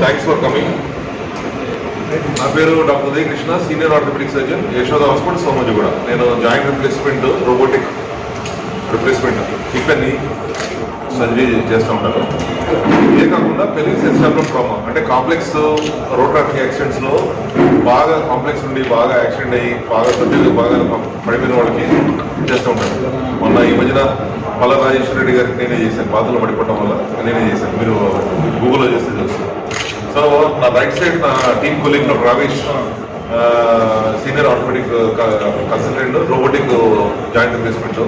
Thanks for coming నా పేరు doctor Uday Krishna senior orthopedic surgeon Yashoda hospital సోమజి కూడా నేను జాయింట్ రిప్లేస్మెంట్ రోబోటిక్ రిప్లేస్మెంట్ హిప్ని సర్జరీ చేస్తూ ఉంటాను ఇదే కాకుండా పెళ్ళి సెస్టాబ్లం ట్రామా అంటే కాంప్లెక్స్ రోడ్ ట్రాఫిక్ యాక్సిడెంట్స్లో బాగా కాంప్లెక్స్ నుండి బాగా యాక్సిడెంట్ అయ్యి బాగా సర్జరీ బాగా పడిపోయిన వాళ్ళకి చేస్తూ ఉంటారు. మొన్న ఈ మధ్యన పల్ల రాజేశ్వర రెడ్డి గారికి నేనే చేశాను. బాధలు పడిపోవడం వల్ల నేనే చేశాను. మీరు గూగుల్లో చేస్తే తెలుస్తుంది సో నా రైట్ సైడ్ నా team colleague Ravesh senior orthopedic consultant robotic joint replacement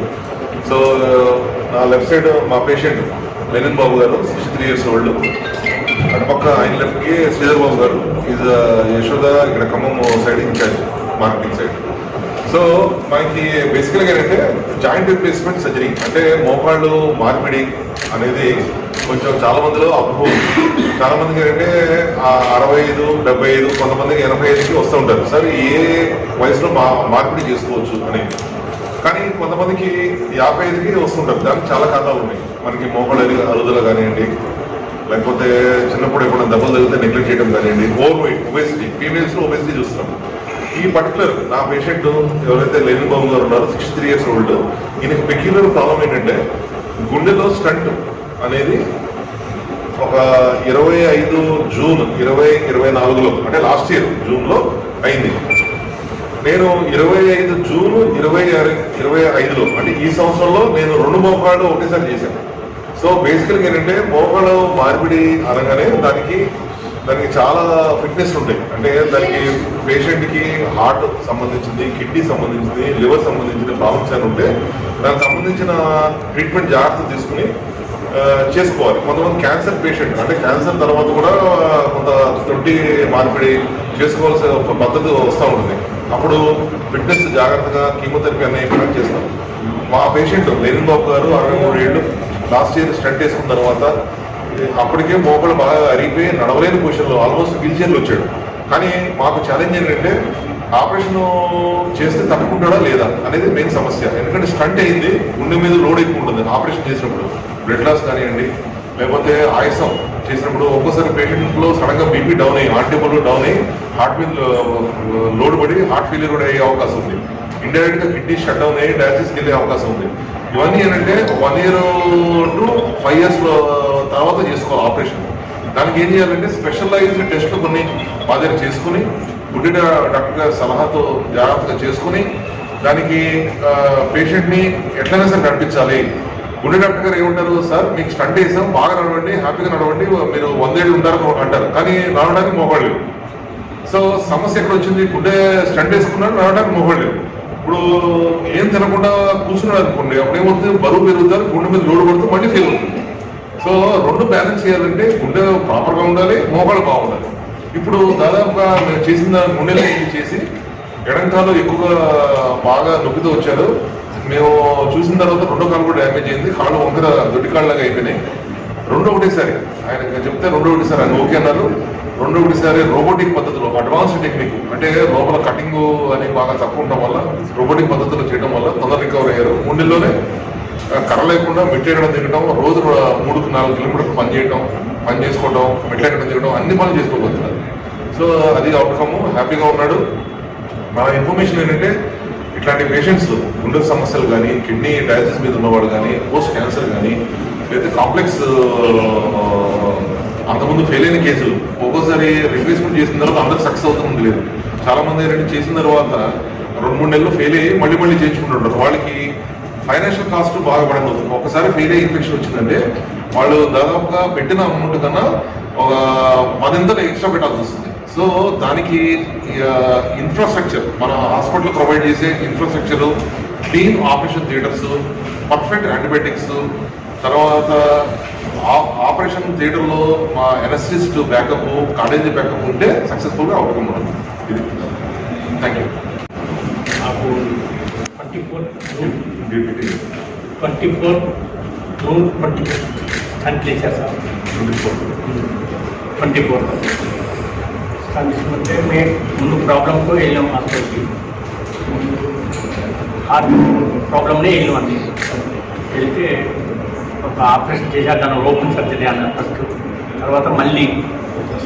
so నా లెఫ్ట్ సైడ్ మా పేషెంట్ లెనిన్ బాబు గారు సిక్స్టీ త్రీ ఇయర్స్ ఓల్డ్. అటుపక్క ఆయన లెఫ్ట్కి శ్రీధర్ బాబు గారు. ఇది యశోద ఇక్కడ Khammam side incharge marketing side. So మనకి బేసికల్గా ఏంటంటే జాయింట్ రిప్లేస్మెంట్ సర్జరీ అంటే మోకాళ్ళు మార్పిడి అనేది కొంచెం చాలా మందిలో అప్పు చాలా మందికి ఏంటంటే అరవై ఐదు డెబ్బై ఐదు కొంతమందికి ఎనభై ఐదుకి వస్తూ ఉంటారు. సార్ ఏ వయసులో మా మార్పిడి చేసుకోవచ్చు అని కానీ కొంతమందికి యాభై ఐదుకి వస్తుంటారు. దానికి చాలా కారణాలు ఉన్నాయి. మనకి మోకాళ్ళ అరుదల కానివ్వండి లేకపోతే చిన్నప్పుడు ఎప్పుడైనా దెబ్బలు తగిలితే నెగ్లెక్ట్ చేయడం కానివ్వండి over weight obesity females obesity చూస్తాం ఈ పర్టికులర్ నా పేషెంట్ ఎవరైతే లెనిన్ బాబు గారు ఉన్నారో సిక్స్టీ త్రీ ఇయర్స్ ఓల్డ్ ఈయనకి పెక్యులర్ ప్రాబ్లం ఏంటంటే గుండెలో స్టంట్ అనేది ఒక ఇరవై ఐదు జూన్ ఇరవై ఇరవై నాలుగులో అంటే లాస్ట్ ఇయర్ జూన్లో అయింది. నేను ఇరవై ఐదు జూన్ ఇరవై ఇరవై ఐదులో అంటే ఈ సంవత్సరంలో నేను రెండు మోకాళ్ళు ఒకేసారి చేశాను. సో బేసికల్గా ఏంటంటే మోకాళ్ళు మార్పిడి అనగానే దానికి దానికి చాలా ఫిట్నెస్ ఉంటాయి. అంటే దానికి పేషెంట్కి హార్ట్ సంబంధించింది కిడ్నీ సంబంధించింది లివర్ సంబంధించిన ప్రాబ్లమ్స్ అని ఉంటే దానికి సంబంధించిన ట్రీట్మెంట్ జాగ్రత్త తీసుకుని చేసుకోవాలి. కొంతమంది క్యాన్సర్ పేషెంట్ అంటే క్యాన్సర్ తర్వాత కూడా తొట్టి మార్పిడి చేసుకోవాల్సిన ఒక పద్ధతి వస్తూ ఉంటుంది. అప్పుడు ఫిట్నెస్ జాగ్రత్తగా కీమోథెరపీ అనే కనెక్ట్ చేస్తాం. మా పేషెంట్ లెనిన్ బాబు గారు అరవై మూడు ఏళ్ళు లాస్ట్ ఇయర్ స్టంట్ వేసుకున్న తర్వాత అప్పటికే మోకాలు బాగా అరిగిపోయి నడవలేని పొజిషన్లో ఆల్మోస్ట్ వీల్ చైర్లో వచ్చాడు. కానీ మాకు ఛాలెంజ్ ఏంటంటే ఆపరేషన్ చేస్తే తట్టుకుంటాడా లేదా అనేది మెయిన్ సమస్య. ఎందుకంటే స్టంట్ అయింది గుండె మీద లోడ్ ఎక్కువ ఉంటుంది. ఆపరేషన్ చేసినప్పుడు బ్లడ్ లాస్ కానివ్వండి లేకపోతే ఆయాసం చేసినప్పుడు ఒక్కోసారి పేషెంట్లో సడన్గా బీపీ డౌన్ అయ్యి హార్ట్ టెంపర్ డౌన్ అయ్యి హార్ట్ మీద లోడ్ పడి హార్ట్ ఫెయిలియర్ కూడా అయ్యే అవకాశం ఉంది. ఇండైరెక్ట్గా కిడ్నీ షట్ డౌన్ అయ్యి డయాలసిస్కి వెళ్ళే అవకాశం ఉంది. ఇవన్నీ ఏంటంటే one year to five years తర్వాత చేసుకోవాలి ఆపరేషన్. దానికి ఏం చేయాలంటే స్పెషలైజ్డ్ టెస్ట్లు కొన్ని మా దగ్గర చేసుకుని గుడ్డి డాక్టర్ గారి సలహాతో జాగ్రత్తగా చేసుకుని దానికి పేషెంట్ని ఎట్లయినా సరే నడిపించాలి. గుండె డాక్టర్ ఏముంటారు సార్ మీకు స్టంట్ వేసాం బాగా నడవండి హ్యాపీగా నడవండి మీరు వందేళ్ళు ఉంటారు అంటారు. కానీ నడవడానికి మోకాళ్ళు సో సమస్య ఎక్కడ వచ్చింది? గుండె స్టంట్ వేసుకున్నాడు నడవడానికి మోకాళ్ళు ఇప్పుడు ఏం తినకుండా కూర్చున్నాడు అనుకోండి అప్పుడు ఏమవుతుంది? బరువు పెరుగుతారు గుండె మీద లోడ్ పడుతుంది మళ్ళీ ఫెయిల్ అవుతుంది. సో రెండు బ్యాలెన్స్ చేయాలంటే గుండె ప్రాపర్గా ఉండాలి మోకాళ్ళు బాగుండాలి. ఇప్పుడు దాదాపుగా మేము చేసిన గుండెలు చేసి ఎడంకాలు ఎక్కువగా బాగా నొప్పితో వచ్చారు. మేము చూసిన తర్వాత రెండో కాలు కూడా డ్యామేజ్ అయింది. కాళ్ళు వంకర దొడ్డి కాళ్ళగా అయిపోయినాయి. రెండో ఒకటేసారి ఆయన చెప్తే రెండో ఒకటేసారి ఆయన ఓకే అన్నారు. రెండో ఒకటిసారి రోబోటిక్ పద్ధతిలో అడ్వాన్స్డ్ టెక్నిక్ అంటే లోపల కటింగ్ అని బాగా తక్కువ ఉండడం వల్ల రోబోటిక్ పద్ధతిలో చేయడం వల్ల తొందర రికవర్ అయ్యారు. గుండెల్లోనే నెలలోనే కర్ర లేకుండా మెట్లెక్కడం దిగడం రోజు మూడు నాలుగు కిలోమీటర్లు పని చేయడం పని చేసుకోవడం మెట్లెక్కడం దిగడం అన్ని పనులు చేసుకోబోతున్నారు సో అది అవుట్కమ్ హ్యాపీగా ఉన్నాడు. మన ఇన్ఫర్మేషన్ ఏంటంటే ఇట్లాంటి పేషెంట్స్ గుండె సమస్యలు కానీ కిడ్నీ డయాలసిస్ మీద ఉన్నవాడు కానీ పోస్ట్ క్యాన్సర్ కానీ లేదా కాంప్లెక్స్ అంతకుముందు ఫెయిల్ అయిన కేసులు ఒక్కోసారి రిప్లేస్మెంట్ చేసిన తర్వాత అందరూ సక్సెస్ అవుతుంది లేదు. చాలా మంది ఏంటంటే చేసిన తర్వాత రెండు మూడు నెలలు ఫెయిల్ అయ్యి మళ్ళీ మళ్ళీ చేయించుకుంటుంటారు. వాళ్ళకి ఫైనాన్షియల్ కాస్ట్ బాగా పడబోతుంది ఒకసారి ఫెయిల్ అయ్యి ఇన్ఫెక్షన్ వచ్చిందంటే వాళ్ళు దాదాపుగా పెట్టిన అమౌంట్ కన్నా ఒక పదింతలు ఎక్స్ట్రా పెట్టాల్సి వస్తుంది. సో దానికి ఇన్ఫ్రాస్ట్రక్చర్ మన హాస్పిటల్ ప్రొవైడ్ చేసే infrastructure clean operation theaters perfect antibiotics తర్వాత ఆపరేషన్ థియేటర్లో మా ఎనస్టిస్ట్ బ్యాకప్ కార్డేజీ బ్యాకప్ ఉంటే సక్సెస్ఫుల్గా అవుట్కమ్ ఉంటుంది. ఇది. Thank you twenty four June twenty four twenty stent చేశారు సార్. ట్వంటీ ఫోర్ స్టంట్ మేము ముందు ప్రాబ్లంతో వెళ్ళాం హాస్పిటల్కి హార్ట్ ప్రాబ్లమ్నే వెళ్ళాం అండి. వెళ్తే ఒక ఆపరేషన్ చేశారు దాని ఓపెన్ సర్జరీ అన్నారు ఫస్ట్. తర్వాత మళ్ళీ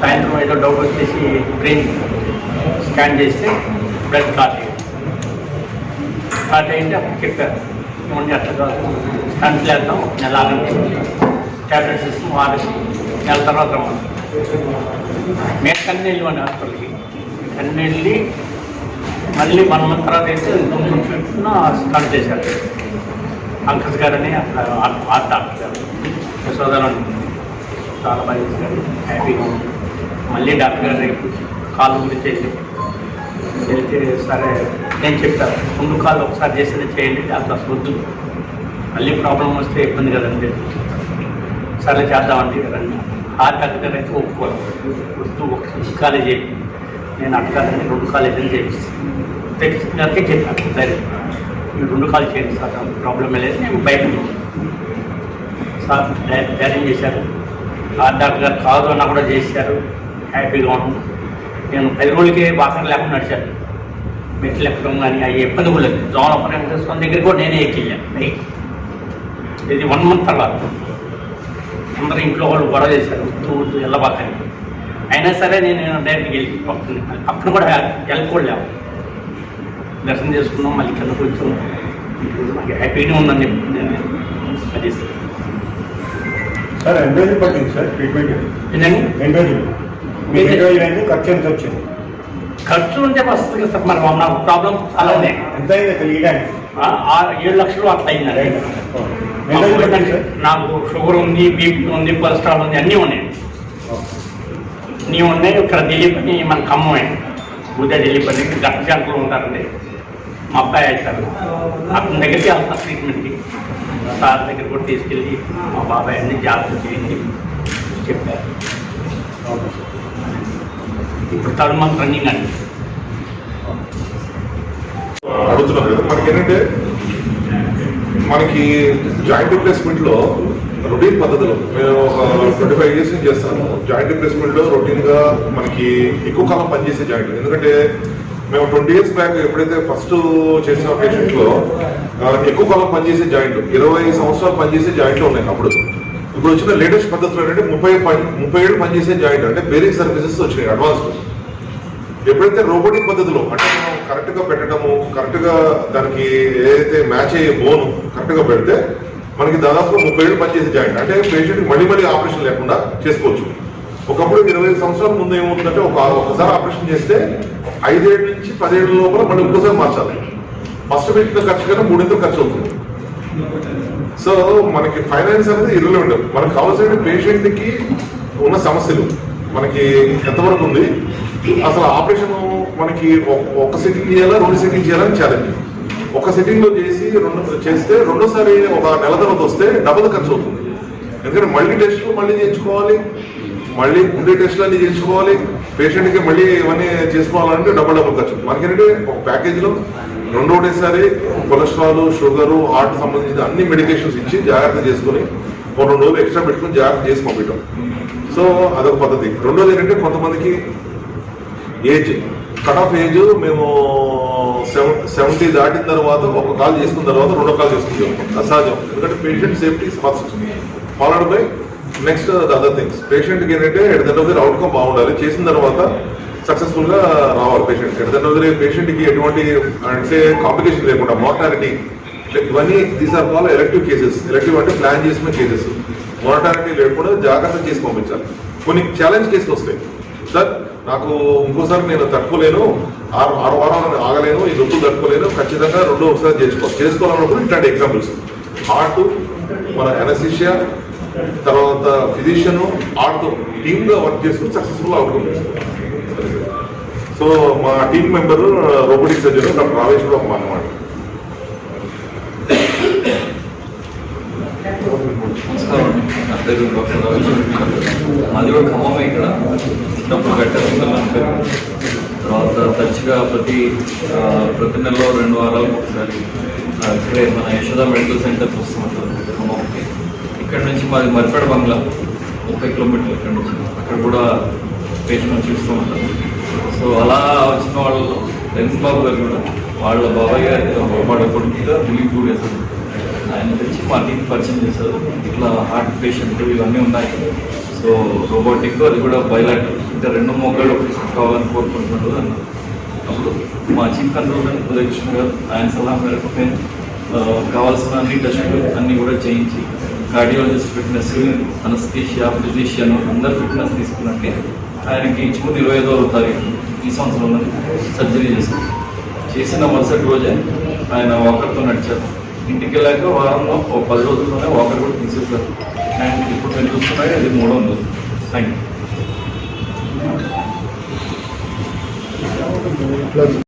సాయంత్రం ఏదో డౌట్ వచ్చేసి బ్రెయిన్ స్కాన్ చేస్తే బ్లడ్ క్లాట్ అయింది. క్లాట్ అయింది అప్పుడు చెప్పారు. ఏమంటే అట్లా కాదు. స్టంట్ చేద్దాం నెల ఆగండి. ట్యాబ్లెట్స్ ఇస్తూ వారేసి నెల తర్వాత రమ్మని. మేము కన్నీ అని హాస్పిటల్కి. కన్నెళ్ళి మళ్ళీ మన తర్వాత అయితే ఫిఫ్త్న స్టార్ట్ చేశారు. అంకస్ గారని అక్కడ ఆ డాక్టర్ గారు. యశోదరని చాలా బాగా చేశారు. హ్యాపీగా ఉంది మళ్ళీ డాక్టర్ గారు రేపు కాలు గురించి చేసి వెళ్తే సరే నేను చెప్తాను ముందు కాళ్ళు ఒకసారి చేసేది చేయండి అట్లా అసలు వద్దు. మళ్ళీ ప్రాబ్లం వస్తే ఇబ్బంది కదండి. సరే చేద్దామండి. రండి. ఆ డాక్టర్ అయితే ఒప్పుకోరు. వద్దు ఒక కాలేజ్ చెప్పి నేను అడగాలని రెండు కాలేజీలు చేపిస్తాను. తెచ్చినాకే చెప్పాను సరే మీరు రెండు కాలు చేయండి సార్. ప్రాబ్లం లేదు. నేను బయట సార్ ధైర్యం చేశారు? ఆ డాక్టర్ గారు కాదు అన్న కూడా చేశారు. హ్యాపీగా ఉన్నాను. నేను పది రోజులకే వాసన లేకుండా నడిచాను. మెట్లు ఎక్కడం కానీ అవి ఇబ్బంది కూడా లేదు. జోన్ అప్పటి చేసుకున్న కూడా నేనే ఎక్కిళ్ళాను పైకి ఇది వన్ మంత్ తర్వాత. అందరూ ఇంట్లో వాళ్ళు గొడవ చేశారు. తూడు వెళ్ళబాకని. అయినా సరే నేను డైరెక్ట్కి వెళ్ళి పక్కన అప్పుడు కూడా వెళ్ళకూడలేము. దర్శనం చేసుకున్నాం మళ్ళీ కిందకు వచ్చాం. నాకు హ్యాపీగా ఉందని చెప్పి నేను అది సార్ ఎన్ని రోజులు పట్టింది సార్ ట్రీట్మెంట్ ఏంటండి? ఎన్ని రోజులు మీకు ఎన్ని రోజులు అయింది ఖర్చు ఎంత వచ్చింది? ఖర్చు ఉంటే వస్తుంది కదా సార్ మరి నాకు ప్రాబ్లం చాలా ఉన్నాయి. ఎంత అయింది ఏడు లక్షలు అట్లా అయిందండి ఎన్ని రోజులు పట్టింది సార్ నాకు షుగర్ ఉంది బీపీ ఉంది కొలెస్ట్రాల్ ఉంది అన్నీ ఉన్నాయి. అన్నీ ఉన్నాయి ఇక్కడ దిలీప్ అని మన ఖమ్మమే ఉదయ దిలీప్ అని గట్ట జంటలు ఉంటారండి. మా అబ్బాయి అవుతారు అతని దగ్గరికి వెళ్తాను ట్రీట్మెంట్కి సార్ దగ్గర కూడా తీసుకెళ్ళి మా బాబాయ్ అన్ని జాగ్రత్త చేయండి చెప్పారు. ఓకే సార్ ఇప్పుడు థర్డ్ మంత్ రన్నింగ్ అండి. అడుగుతున్నాం కదా మనకి ఏంటంటే మనకి జాయింట్ రిప్లేస్మెంట్లో రొటీన్ పద్ధతిలో. నేను ఒక ట్వంటీ ఫైవ్ ఇయర్స్ నుంచి చేస్తాను. జాయింట్ రిప్లేస్మెంట్లో రొటీన్గా మనకి ఎక్కువ కాలం పనిచేసే జాయింట్ ఎందుకంటే మేము ట్వంటీ ఇయర్స్ బ్యాక్ ఎప్పుడైతే ఫస్ట్ చేసిన పేషెంట్లో ఎక్కువ కాలం పనిచేసే జాయింట్ ఇరవై సంవత్సరాలు పనిచేసే జాయింట్లు ఉన్నాయి అప్పుడు. ఇప్పుడు వచ్చిన లేటెస్ట్ పద్ధతిలో ఏంటంటే ముప్పై పని- ముప్పై ఏళ్ళు పనిచేసే జాయింట్ అంటే బేరింగ్ సర్వీసెస్ వచ్చినాయి అడ్వాన్స్డ్ ఎప్పుడైతే రోబోటిక్ పద్ధతిలో అంటే మనం కరెక్ట్గా పెట్టడము కరెక్ట్గా దానికి ఏదైతే మ్యాచ్ అయ్యే బోను కరెక్ట్గా పెడితే మనకి దాదాపు ముప్పై ఏళ్ళు పనిచేసే జాయింట్. అంటే పేషెంట్ మళ్ళీ మళ్ళీ ఆపరేషన్ లేకుండా చేసుకోవచ్చు. ఒకప్పుడు ఇరవై ఐదు సంవత్సరాల ముందు ఏమవుతుందంటే ఒక ఒకసారి ఆపరేషన్ చేస్తే ఐదేళ్ళ నుంచి పదేళ్ళ లోపల మళ్ళీ ఇంకోసారి మార్చాలి. ఫస్ట్ పెట్టిన ఖర్చు కన్నా మూడింతలు ఖర్చు అవుతుంది. సో మనకి ఫైనాన్స్ అనేది ఇర్రెలవెంట్ మనకు కావాల్సిన పేషెంట్కి ఉన్న సమస్యలు. మనకి ఎంతవరకు ఉంది? అసలు ఆపరేషన్ మనకి ఒక- ఒక సిట్టింగ్ చేయాలా రెండు సిట్టింగ్ చేయాలని ఛాలెంజ్ ఒక సిట్టింగ్లో చేసి రెండు చేస్తే రెండోసారి ఒక నెల తర్వాత వస్తే డబుల్ ఖర్చు అవుతుంది. ఎందుకంటే మళ్ళీ టెస్ట్లు మళ్ళీ చేయించుకోవాలి మళ్ళీ ఉండే టెస్ట్లు అన్ని చేయించుకోవాలి పేషెంట్కి మళ్ళీ ఇవన్నీ చేసుకోవాలంటే డబుల్ డబుల్ ఖర్చు. మనకి ఏంటంటే ఒక ప్యాకేజ్లో రెండోటేసారి కొలెస్ట్రాల్ షుగర్ హార్ట్ సంబంధించిన అన్ని మెడికేషన్స్ ఇచ్చి జాగ్రత్త చేసుకుని ఒక రెండు రోజులు ఎక్స్ట్రా పెట్టుకుని జాగ్రత్త చేసి పంపించడం. సో అదొక పద్ధతి. రెండోది ఏంటంటే కొంతమందికి ఏజ్ కట్ ఆఫ్ ఏజ్ మేము సెవెంటీ దాటిన తర్వాత ఒక కాల్ చేసుకున్న తర్వాత రెండో కాల్ చేసుకుంటాం. అసహజం. ఎందుకంటే patient safety first followed by next the other things పేషెంట్కి ఏంటంటే ఎట్ ద దగ్గర అవుట్కమ్ బాగుండాలి. చేసిన తర్వాత సక్సెస్ఫుల్గా రావాలి పేషెంట్ ఎట్ ద దగ్గర పేషెంట్ ఎటువంటి అంటే కాంప్లికేషన్ లేకుండా మార్టాలిటీ ఇవన్నీ these are call elective cases elective అంటే ప్లాన్ చేసిన కేసెస్ మార్టాలిటీ లేకుండా జాగ్రత్త చేసి పంపించాలి. కొన్ని ఛాలెంజ్ కేసులు వస్తాయి. సార్ నాకు ఇంకోసారి నేను తట్టుకోలేను. ఆరు ఆరు వారాలు ఆగలేను. ఈ నొప్పులు తట్టుకోలేను. ఖచ్చితంగా రెండో ఒకసారి చేసుకోవాలి చేసుకోవాలన్నప్పుడు ఇట్లాంటి ఎగ్జాంపుల్స్ హార్ట్ మన ఎనసిషియా తర్వాత ఫిజిషియన్ ఆర్థో టీమ్గా వర్క్ చేసుకుని సక్సెస్ఫుల్ అవుట్కమ్ సో మా team member robotic surgeon doctor రావేశ్వరం అన్నమాట. నమస్కారం నా పేరు డాక్టర్ మాది కూడా ఖమ్మమే ఇక్కడ చిన్నప్పుడు కట్టారు తర్వాత తరచుగా ప్రతి ప్రతి నెలలో రెండు వారాలు ఒకసారి ఇక్కడే మన యశోద మెడికల్ సెంటర్కి వస్తుంటారు ఇక్కడ నుంచి మాది మరిపేడ బంగ్లా ముప్పై కిలోమీటర్లు ఇక్కడ నుంచి. అక్కడ కూడా పేషెంట్ చూస్తూ ఉంటారు సో అలా వచ్చిన వాళ్ళు లెన్స్ బాబు గారు కూడా వాళ్ళ బాబాయ్ గారి వాళ్ళ కొడుకుగా రిలీఫ్ కూడా ఆయన తెచ్చి మా టీం పరిచయం చేశారు. ఇట్లా హార్ట్ పేషెంట్ ఇవన్నీ ఉన్నాయి. సో రోబోటిక్ అది కూడా బయలాటర్ ఇంకా రెండు మొగ్గలు కావాలని కోరుకుంటున్నాడు అన్నారు అప్పుడు మా చీఫ్ కన్సల్టెంట్ ఉదయకృష్ణ గారు ఆయన సలహా మేరకు నేను కావాల్సిన అన్ని టెస్టులు అన్నీ కూడా చేయించి కార్డియాలజిస్ట్ ఫిట్నెస్ అనస్థీషియా ఫిజిషియన్ అందరు ఫిట్నెస్ తీసుకున్నట్టే ఆయనకి జూన్ ఇరవై ఐదవ తారీఖు ఈ సంవత్సరంలో సర్జరీ చేశారు. చేసిన మరుసటి రోజే ఆయన వాకర్తో నడిచారు. ఇంటికి వెళ్ళాక వారంలో ఒక పది రోజుల్లోనే వాకర్ కూడా తీసేశారు. అండ్ ఇప్పుడు నేను చూస్తున్నాయి అది మూడో రోజు. Thank you